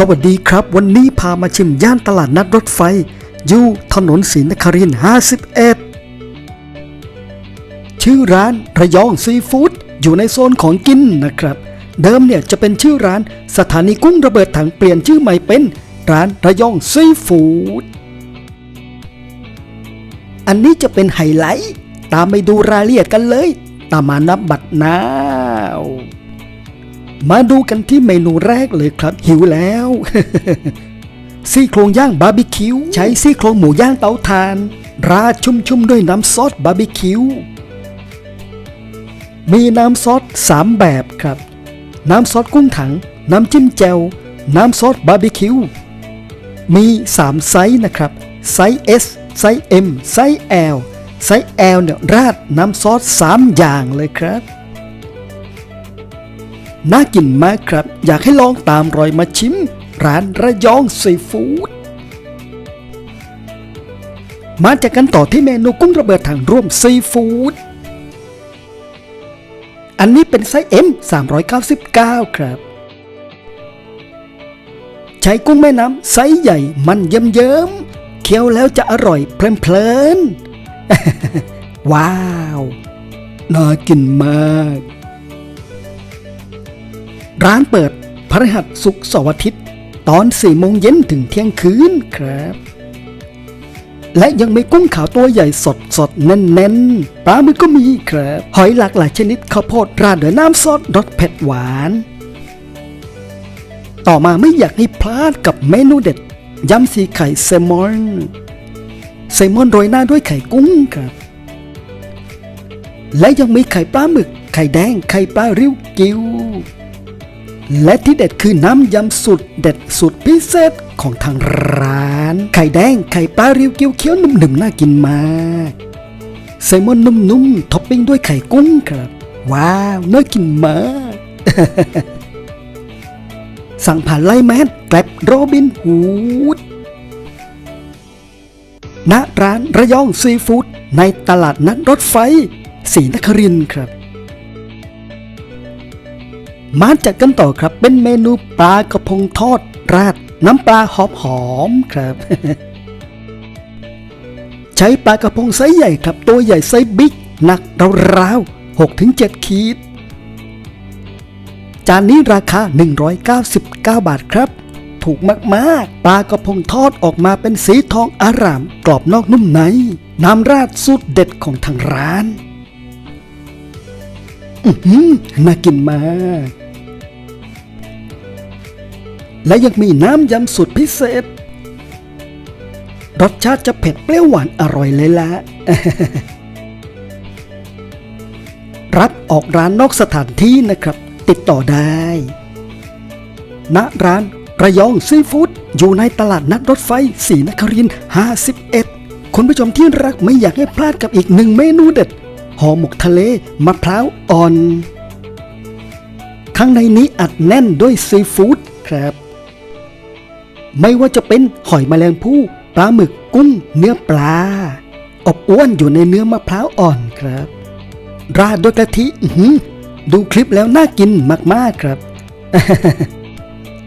สวัสดีครับ วันนี้พามาชิมย่านตลาดนัดรถไฟ อยู่ถนนศรีนครินทร์51 ชื่อร้านระยองซีฟู้ดอยู่ในโซนของกินนะครับ เดิมเนี่ยจะเป็นชื่อร้านสถานีกุ้งระเบิดถังเปลี่ยนชื่อใหม่เป็นร้านระยองซีฟู้ดอันนี้จะเป็นไฮไลท์ ตามไปดูรายละเอียดกันเลย ตามมานับบัตรนาว มาดูกันที่เมนูแรกเลยครับ หิวแล้ว ซี่โครงย่างบาร์บีคิว ใช้ซี่โครงหมูย่างเตาถ่าน ราดชุ่มๆด้วยน้ำซอสบาร์บีคิว มีน้ำซอสสามแบบครับ น้ำซอสกุ้งถัง น้ำจิ้มแจ่วน้ำซอสบาร์บีคิว มี 3 ไซส์นะครับ ไซส์ S ไซส์ M ไซส์ L ไซส์ L เนี่ยราดน้ำซอส 3 อย่างเลยครับ น่ากินมากครับ อยากให้ลองตามรอยมาชิม ร้านระยองซีฟู้ดมาจากกันต่อที่เมนูกุ้งระเบิดถังร่วมซีฟู้ดอันนี้เป็นไซส์ M 399 ครับ ใช้กุ้งแม่น้ำไซส์ใหญ่มันเยิ้มๆเคี้ยวแล้วจะอร่อยเพลินๆว้าว น่ากินมาก ร้านเปิดพฤหัสศุกเสาร์อาทิตย์ ตอน4โมงเย็นถึงเที่ยงคืนครับ และยังมีกุ้งขาวตัวใหญ่สดสดแน่นๆปลาหมึกก็มีครับ หอยหลากหลายชนิดข้าวโพดราดด้วยน้ำซอสรสเผ็ดหวาน ต่อมาไม่อยากให้พลาดกับเมนูเด็ดยำสีไข่แซลมอนแซลมอนโรยหน้าด้วยไข่กุ้งครับ และยังมีไข่ปลาหมึก ไข่แดง ไข่ปลาริ้วกิว และที่เด็ดคือน้ำยำสุดเด็ดสุดพิเศษของทางร้าน ไข่แดงไข่ปลาริ้วกิ้วเคี้ยวนุ่มๆน่ากินมากแซลมอนนุ่มๆท็อปปิ้งด้วยไข่กุ้งครับ ว้าวน่ากินมาก สั่งผ่านไลน์แมนแกร็บโรบินฮูดณร้านระยองซีฟู้ดในตลาดนัดรถไฟศรีนครินครับ มาจัดกันต่อครับ เป็นเมนูปลากระพงทอด ราดน้ำปลาหอมหอมครับ ใช้ปลากระพงไซส์ใหญ่ครับ ตัวใหญ่ไซส์บิ๊กหนักราวๆ6ถึง7ขีด จานนี้ราคา 199 บาทครับ ถูกมากๆ ปลากระพงทอดออกมาเป็นสีทองอาราม กรอบนอกนุ่มใน น้ำราดสูตรเด็ดของทางร้าน น่ากินมาก และยังมีน้ำยำสุดพิเศษ รสชาติจะเผ็ดเปรี้ยวหวานอร่อยเลยละรับออกร้านนอกสถานที่นะครับ ติดต่อได้ ณร้านระยองซีฟู้ดอยู่ในตลาดนัดรถไฟศรีนครินทร์51 คุณผู้ชมที่รักไม่อยากให้พลาดกับอีกหนึ่งเมนูเด็ด ห่อหมกทะเลมะพร้าวอ่อน ข้างในนี้อัดแน่นด้วยซีฟู้ดครับ ไม่ว่าจะเป็นหอยแมลงภู่ปลาหมึกกุ้งเนื้อปลา อบอ้วนอยู่ในเนื้อมะพร้าวอ่อนครับ ราดด้วยกะทิดูคลิปแล้วน่ากินมากๆครับ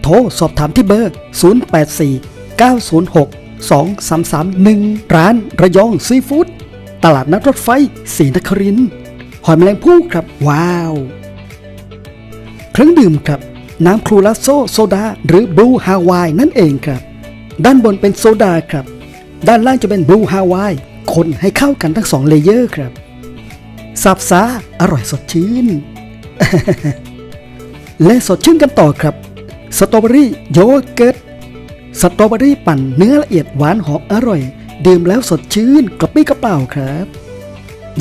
โทรสอบถามที่เบอร์ 084 906 2331 ร้านระยองซีฟู้ด ตลาดนัดรถไฟศรีนครินหอยแมลงภู่ครับ ว้าว เครื่องดื่มครับ น้ำครูลาโซโซดา หรือบลูฮาวายนั่นเองครับ ด้านบนเป็นโซดาครับ ด้านล่างจะเป็นบลูฮาวายคนให้เข้ากันทั้งสองเลเยอร์ครับสับซาอร่อยสดชื่น และสดชื่นกันต่อครับ สตรอเบอรี่โยเกิร์ต สตรอเบอรี่ปั่นเนื้อละเอียดหวานหอมอร่อย ดื่มแล้วสดชื่นกระปี้กระเป๋าครับ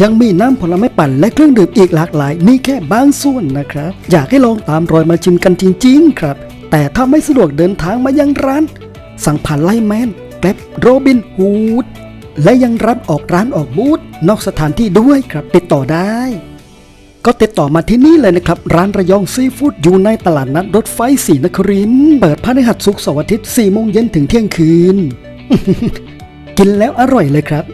ยังมีน้ำผลไม้ปั่นและเครื่องดื่มอีกหลากหลาย นี่แค่บางส่วนนะครับ อยากให้ลองตามรอยมาชิมกันจริง ๆ ครับ แต่ถ้าไม่สะดวกเดินทางมายังร้าน สั่งผ่านไลน์แมนแกร็บโรบินฮูดและยังรับออกร้านออกบูธนอกสถานที่ด้วยครับ ติดต่อได้ ก็ติดต่อมาที่นี่เลยนะครับ ร้านระยองซีฟู้ดอยู่ในตลาดนัดรถไฟศรีนครินเปิดพฤหัสศุกร์เสาร์อาทิตย์4โมงเย็นถึงเที่ยงคืน กินแล้วอร่อยเลยครับ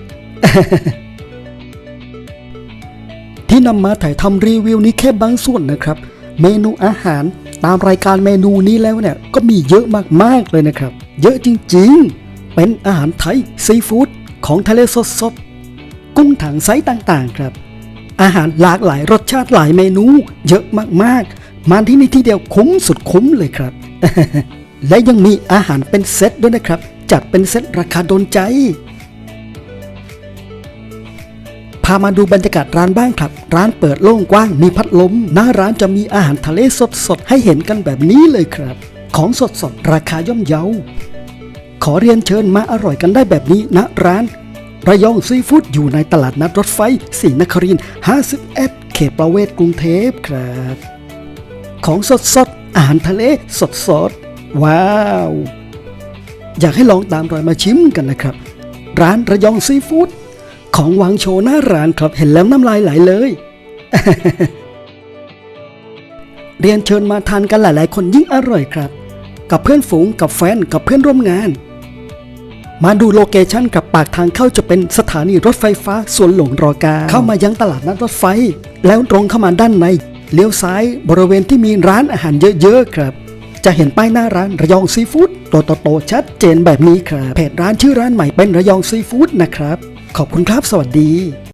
ที่นำมาถ่ายทำรีวิวนี้แค่บางส่วนนะครับ เมนูอาหารตามรายการเมนูนี้แล้วเนี่ย ก็มีเยอะมากๆเลยนะครับ เยอะจริงๆ เป็นอาหารไทยซีฟู้ดของทะเลสดๆกุ้งถังไซส์ต่างๆครับ อาหารหลากหลายรสชาติหลายเมนู เยอะมากๆ มาที่นี่ที่เดียวคุ้มสุดคุ้มเลยครับ และยังมีอาหารเป็นเซตด้วยนะครับ จัดเป็นเซตราคาโดนใจ พามาดูบรรยากาศร้านบ้างครับ ร้านเปิดโล่งกว้างมีพัดลม หน้าร้านจะมีอาหารทะเลสดๆ ให้เห็นกันแบบนี้เลยครับ ของสดๆ ราคาย่อมเยา ขอเรียนเชิญมาอร่อยกันได้แบบนี้ณร้านระยองซีฟู้ดอยู่ในตลาดนัดรถไฟศรีนครินทร์51 เขตประเวศกรุงเทพครับ ของสดสดอาหารทะเลสดสดว้าว อยากให้ลองตามรอยมาชิมกันนะครับ ร้านระยองซีฟู้ดของวางโชว์หน้าร้านครับเห็นแล้วน้ำลายไหลเลย เรียนเชิญมาทานกันหลาย ๆ คนยิ่งอร่อยครับ กับเพื่อนฝูงกับแฟนกับเพื่อนร่วมงาน มาดูโลเคชั่นกับปากทางเข้าจะเป็นสถานีรถไฟฟ้าสวนหลวงรอการเข้ามายังตลาดนัดรถไฟ แล้วตรงเข้ามาด้านในเลี้ยวซ้ายบริเวณที่มีร้านอาหารเยอะ ๆ ครับ จะเห็นป้ายหน้าร้านระยองซีฟู้ดตัวโตๆชัดเจนแบบนี้ครับเพจร้านชื่อร้านใหม่เป็นระยองซีฟู้ดนะครับ ขอบคุณครับสวัสดี